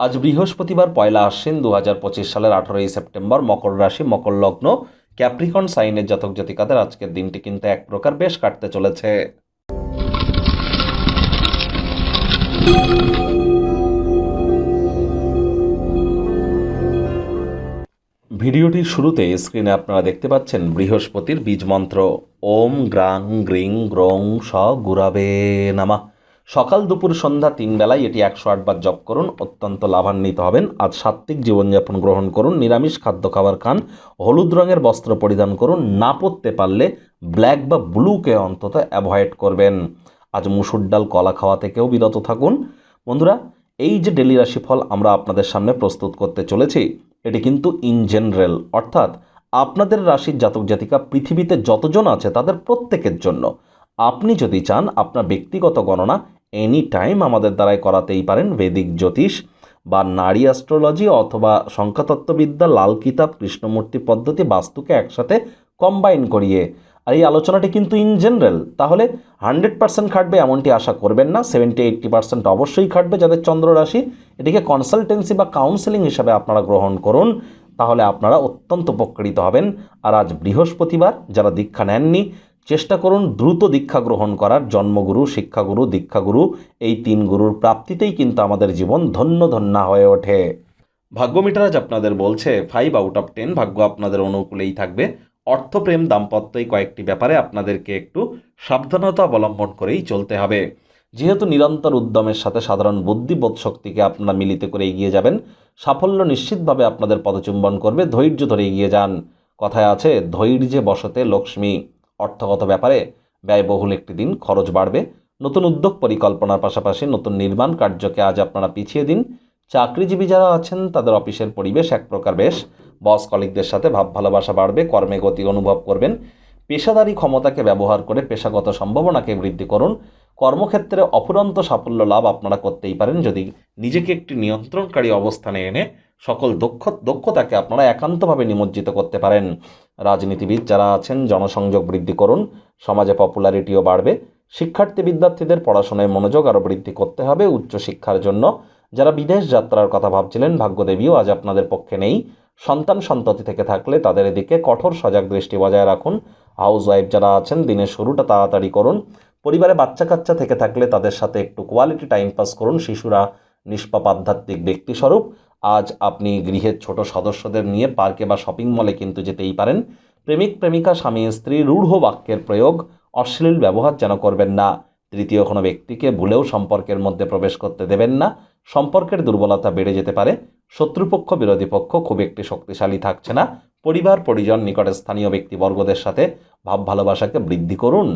আজ বৃহস্পতিবার পয়লা আশ্বিন দু হাজার পঁচিশ সালের আঠারোই সেপ্টেম্বর মকর রাশি, মকর লগ্ন, ক্যাপ্রিকন সাইনের জাতক জাতিকাদের আজকের দিনটি কিন্তু এক প্রকার বেশ কাটতে চলেছে। ভিডিওটির শুরুতে স্ক্রিনে আপনারা দেখতে পাচ্ছেন বৃহস্পতির বীজ মন্ত্র। ওম গ্রাং গ্রিং গ্রং স গুরাবে নামা। সকাল দুপুর সন্ধ্যা তিন বেলায় এটি একশো আটবার জপ করুন, অত্যন্ত লাভান্বিত হবেন। আজ সাত্ত্বিক জীবনযাপন গ্রহণ করুন, নিরামিষ খাদ্য খাবার খান, হলুদ রঙের বস্ত্র পরিধান করুন, না পরতে পারলে ব্ল্যাক বা ব্লুকে অন্তত অ্যাভয়েড করবেন। আজ মুসুর ডাল, কলা খাওয়া থেকেও বিরত থাকুন। বন্ধুরা, এই যে ডেলি রাশিফল আমরা আপনাদের সামনে প্রস্তুত করতে চলেছি, এটি কিন্তু ইন জেনারেল অর্থাৎ আপনাদের রাশির জাতক জাতিকা পৃথিবীতে যতজন আছে তাদের প্রত্যেকের জন্য। আপনি যদি চান আপনার ব্যক্তিগত গণনা এনি টাইম আমাদের দ্বারাই করাতেই পারেন বেদিক জ্যোতিষ বা নারী অ্যাস্ট্রোলজি অথবা সংখ্যাতত্ত্ববিদ্যা, লাল কিতাব, কৃষ্ণমূর্তি পদ্ধতি বাস্তুকে একসাথে কম্বাইন করিয়ে। আর এই আলোচনাটি কিন্তু ইন জেনারেল তাহলে হান্ড্রেড পার্সেন্ট খাটবে এমনটি আশা করবেন না সেভেন্টি এইট্টি পার্সেন্ট অবশ্যই খাটবে যাদের চন্দ্র রাশি। এটিকে কনসালটেন্সি বা কাউন্সেলিং হিসাবে আপনারা গ্রহণ করুন, তাহলে আপনারা অত্যন্ত উপকৃত হবেন। আর আজ বৃহস্পতিবার, যারা দীক্ষা নেননি চেষ্টা করুন দ্রুত দীক্ষা গ্রহণ করার। জন্মগুরু, শিক্ষাগুরু, দীক্ষাগুরু, এই তিন গুরুর প্রাপ্তিতেই কিন্তু আমাদের জীবন ধন্য ধন্যা হয়ে ওঠে। ভাগ্য মিটারাজ আপনাদের বলছে ফাইভ আউট অফ টেন ভাগ্য আপনাদের অনুকূলেই থাকবে। অর্থপ্রেম দাম্পত্য এই কয়েকটি ব্যাপারে আপনাদেরকে একটু সাবধানতা অবলম্বন করেই চলতে হবে। যেহেতু নিরন্তর উদ্যমের সাথে সাধারণ বুদ্ধিবোধ শক্তিকে আপনারা মিলিত করে এগিয়ে যাবেন, সাফল্য নিশ্চিতভাবে আপনাদের পদচুম্বন করবে। ধৈর্য ধরে এগিয়ে যান। কথায় আছে, ধৈর্যে বসতে লক্ষ্মী। অর্থগত ব্যাপারে ব্যয়বহুল একটি দিন খরচ বাড়বে। নতুন উদ্যোগ পরিকল্পনার পাশাপাশি নতুন নির্মাণ কার্যকে আজ আপনারা পিছিয়ে দিন। চাকরিজীবী যারা আছেন, তাদের অফিসের পরিবেশ এক প্রকার বেশ। বস কলিকদের সাথে ভাব ভালোবাসা বাড়বে, কর্মে গতি অনুভব করবেন। পেশাদারি ক্ষমতাকে ব্যবহার করে পেশাগত সম্ভাবনাকে বৃদ্ধি করুন। কর্মক্ষেত্রে অফুরন্ত সাফল্য লাভ আপনারা করতেই পারেন যদি নিজেকে একটি নিয়ন্ত্রণকারী অবস্থানে এনে সকল দক্ষ দক্ষতাকে আপনারা একান্তভাবে নিমজ্জিত করতে পারেন। রাজনীতিবিদ যারা আছেন, জনসংযোগ বৃদ্ধি করুন, সমাজে পপুলারিটিও বাড়বে, শিক্ষার্থী বিদ্যার্থীদের পড়াশোনায় মনোযোগ আরও বৃদ্ধি করতে হবে, উচ্চশিক্ষার জন্য। যারা বিদেশ যাত্রার কথা ভাবছিলেন, ভাগ্যদেবীও আজ আপনাদের পক্ষে নেই। সন্তান সন্ততি থেকে থাকলে তাদের এদিকে কঠোর সজাগ দৃষ্টি বজায় রাখুন। হাউস ওয়াইফ যারা আছেন, দিনের শুরুটা তাড়াতাড়ি করুন। পরিবারে বাচ্চা কাচ্চা থেকে থাকলে তাদের সাথে একটু কোয়ালিটি টাইম পাস করুন। শিশুরা নিষ্পাপ আধ্যাত্মিক ব্যক্তিস্বরূপ। আজ আপনি গৃহের ছোট সদস্যদের নিয়ে পার্কে বা শপিং মলে কিন্তু যেতেই পারেন। প্রেমিক, প্রেমিকা, স্বামী, স্ত্রী, রূঢ় বাক্যের প্রয়োগ, অশ্লীল ব্যবহার যেন করবেন না। তৃতীয় কোনো ব্যক্তিকে ভুলেও সম্পর্কের মধ্যে প্রবেশ করতে দেবেন না। সম্পর্কের দুর্বলতা বেড়ে যেতে পারে। শত্রুপক্ষ, বিরোধী পক্ষ খুব একটি শক্তিশালী থাকছে না। পরিবার, পরিজন নিকটে স্থানীয় ব্যক্তিবর্গদের সাথে ভাব ভালোবাসাকে বৃদ্ধি করুন।